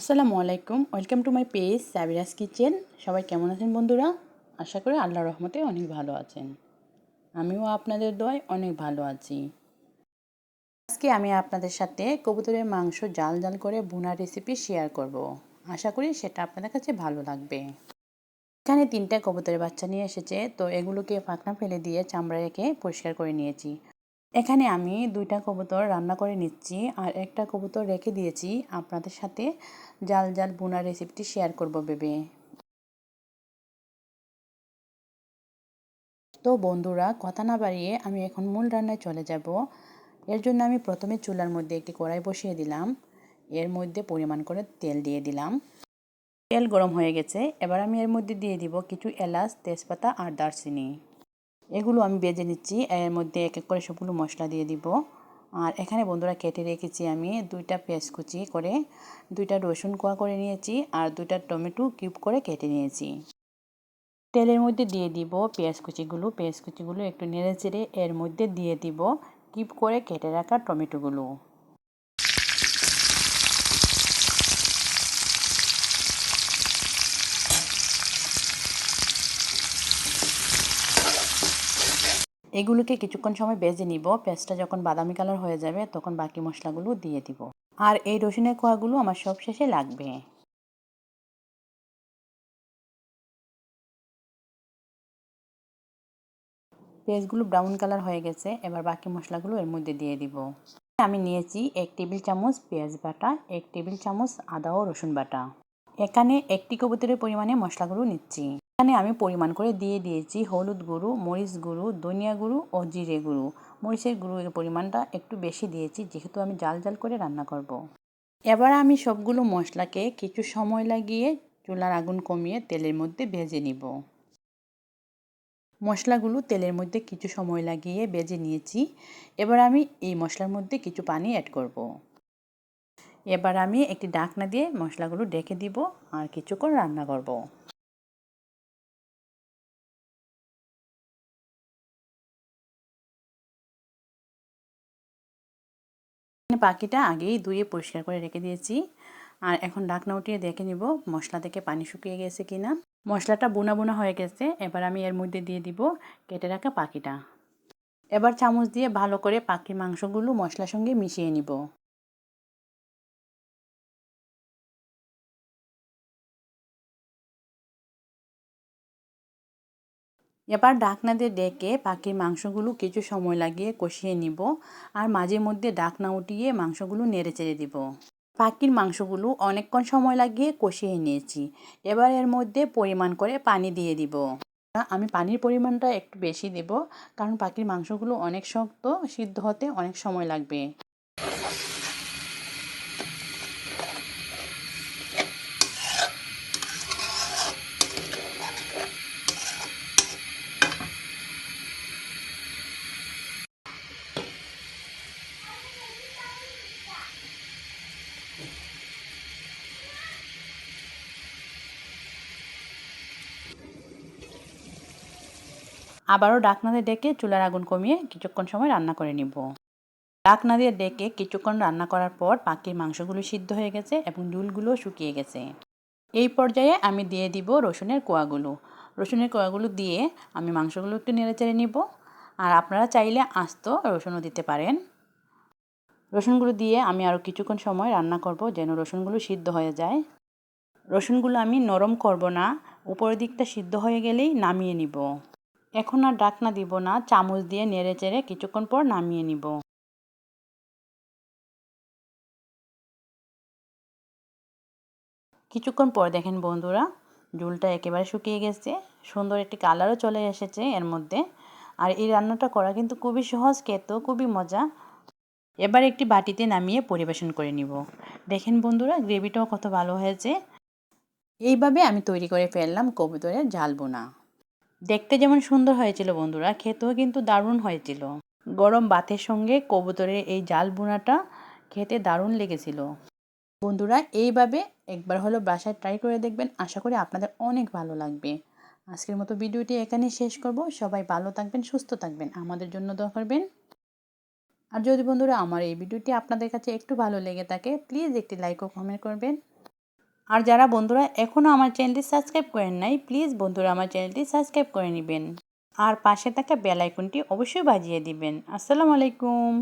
আসসালামু আলাইকুম। Welcome to my page Sabira's kitchen সবাই কেমন আছেন বন্ধুরা? আশা করি আল্লাহ রহমতে অনেক ভালো আছেন। আমিও আপনাদের দোয়ায় অনেক ভালো আছি। আজকে আমি আপনাদের সাথে কবুতরের মাংস জাল জাল করে ভুনা রেসিপি শেয়ার করব। আশা করি সেটা আপনাদের কাছে ভালো লাগবে। এখানে তিনটা কবুতরের বাচ্চা নিয়ে এসেছে, তো এগুলোকে ফাঁকনা ফেলে দিয়ে চামড়া রেখে পরিষ্কার করে নিয়েছি। এখানে আমি দুইটা কবুতর রান্না করে নিচ্ছি আর একটা কবুতর রেখে দিয়েছি। আপনাদের সাথে জাল জাল বোনা রেসিপিটি শেয়ার করব ভেবে। তো বন্ধুরা, কথা না বাড়িয়ে আমি এখন মূল রান্নায় চলে যাব। এর জন্য আমি প্রথমে চুলার মধ্যে একটি কড়াই বসিয়ে দিলাম। এর মধ্যে পরিমাণ করে তেল দিয়ে দিলাম। তেল গরম হয়ে গেছে। এবার আমি এর মধ্যে দিয়ে দিব কিছু এলাচ, তেজপাতা আর দারচিনি। এগুলো আমি বেজে নিচ্ছি। এর মধ্যে এক এক করে সবগুলো মশলা দিয়ে দিব। আর এখানে বন্ধুরা কেটে রেখেছি আমি দুইটা পেঁয়াজ কুচি করে, দুইটা রসুন কোয়া করে নিয়েছি আর দুইটা টমেটো কিউব করে কেটে নিয়েছি। তেলের মধ্যে দিয়ে দিব পেঁয়াজ কুচিগুলো। পেঁয়াজ কুচিগুলো একটু নেড়ে চেড়ে এর মধ্যে দিয়ে দিব কিপ করে কেটে রাখা টমেটোগুলো। এগুলোকে কিছুক্ষণ সময় বেজে নিব। পেঁয়াজটা যখন বাদামি কালার হয়ে যাবে, তখন বাকি মশলাগুলো দিয়ে দিব। আর এই রসুনের কোয়াগুলো আমার সব শেষে লাগবে। পেঁয়াজগুলো ব্রাউন কালার হয়ে গেছে, এবার বাকি মশলাগুলো এর মধ্যে দিয়ে দিব। আমি নিয়েছি এক টেবিল চামচ পেঁয়াজ বাটা, এক টেবিল চামচ আদা ও রসুন বাটা। এখানে একটি কবুতরের পরিমাণে মশলাগুলো নিচ্ছি। এখানে আমি পরিমাণ করে দিয়ে দিয়েছি হলুদ গুঁড়ো, মরিচ গুঁড়ো, ধনিয়া গুঁড়ো ও জিরে গুঁড়ো মরিচের গুঁড়োর পরিমাণটা একটু বেশি দিয়েছি, যেহেতু আমি জাল জাল করে রান্না করব। এবার আমি সবগুলো মশলাকে কিছু সময় লাগিয়ে চুলার আগুন কমিয়ে তেলের মধ্যে ভেজে নিব মশলাগুলো তেলের মধ্যে কিছু সময় লাগিয়ে বেজে নিয়েছি এবার আমি এই মশলার মধ্যে কিছু পানি অ্যাড করব। এবার আমি একটি ডাকনা দিয়ে মশলাগুলো ডেকে দিব আর কিছুক্ষণ রান্না করব। পাখিটা আগেই ধুয়ে পরিষ্কার করে রেখে দিয়েছি। আর এখন ডাকনা উঠিয়ে দেখে নিব মশলা থেকে পানি শুকিয়ে গেছে কি না মশলাটা বোনা বোনা হয়ে গেছে, এবার আমি এর মধ্যে দিয়ে দিব কেটে রাখা পাখিটা। এবার চামচ দিয়ে ভালো করে পাখির মাংসগুলো মশলার সঙ্গে মিশিয়ে নিব। এবার ডাকনা দিয়ে ডেকে পাখির মাংসগুলো কিছু সময় লাগিয়ে কষিয়ে নিব আর মাঝে মধ্যে ডাকনা উঠিয়ে মাংসগুলো নেড়ে চেড়ে দিব। পাখির মাংসগুলো অনেকক্ষণ সময় লাগিয়ে কষিয়ে নিয়েছি। এবার এর মধ্যে পরিমাণ করে পানি দিয়ে দিব। আমি পানির পরিমাণটা একটু বেশি দেব, কারণ পাখির মাংসগুলো অনেক শক্ত, সিদ্ধ হতে অনেক সময় লাগবে। আবারও ডাকনা দিয়ে ডেকে চুলার আগুন কমিয়ে কিছুক্ষণ সময় রান্না করে নিব। ডাকনা দিয়ে ডেকে কিছুক্ষণ রান্না করার পর পাখির মাংসগুলো সিদ্ধ হয়ে গেছে এবং ডুলগুলো শুকিয়ে গেছে। এই পর্যায়ে আমি দিয়ে দিব রসুনের কোয়াগুলো। রসুনের কোয়াগুলো দিয়ে আমি মাংসগুলো একটু নেড়ে চেড়ে নিব। আর আপনারা চাইলে আস্ত রসুনও দিতে পারেন। রসুনগুলো দিয়ে আমি আরও কিছুক্ষণ সময় রান্না করব যেন রসুনগুলো সিদ্ধ হয়ে যায়। রসুনগুলো আমি নরম করব না, উপরের দিকটা সিদ্ধ হয়ে গেলেই নামিয়ে নিব। এখন আর ডাকনা দিব না, চামচ দিয়ে নেড়ে চেড়ে কিছুক্ষণ পর নামিয়ে নিব। কিছুক্ষণ পর দেখেন বন্ধুরা, ঝুলটা একেবারে শুকিয়ে গেছে, সুন্দর একটি কালারও চলে এসেছে এর মধ্যে। আর এই রান্নাটা করা কিন্তু খুবই সহজ, খেতেও খুবই মজা। এবার একটি বাটিতে নামিয়ে পরিবেশন করে নিব। দেখেন বন্ধুরা, গ্রেভিটাও কত ভালো হয়েছে। এইভাবে আমি তৈরি করে ফেললাম কবুতরের ঝাল বোনা। দেখতে যেমন সুন্দর হয়েছিল বন্ধুরা, খেতেও কিন্তু দারুণ হয়েছিল। গরম ভাতের সঙ্গে কবুতরের এই জাল বোনাটা খেতে দারুণ লেগেছিল। বন্ধুরা, এইভাবে একবার হলো বাসায় ট্রাই করে দেখবেন। আশা করি আপনাদের অনেক ভালো লাগবে। আজকের মতো ভিডিওটি এখানে শেষ করব। সবাই ভালো থাকবেন, সুস্থ থাকবেন। আমাদের জন্য দোয়া করবেন। আর যদি বন্ধুরা আমার এই ভিডিওটি আপনাদের কাছে একটু ভালো লেগে থাকে প্লিজ একটি লাইক ও কমেন্ট করবেন। আর যারা বন্ধুরা এখনও আমার চ্যানেলটি সাবস্ক্রাইব করেন নাই, প্লিজ বন্ধুরা আমার চ্যানেলটি সাবস্ক্রাইব করে নেবেন। আর পাশে থাকা বেল আইকনটি অবশ্যই বাজিয়ে দিবেন। আসসালামু আলাইকুম।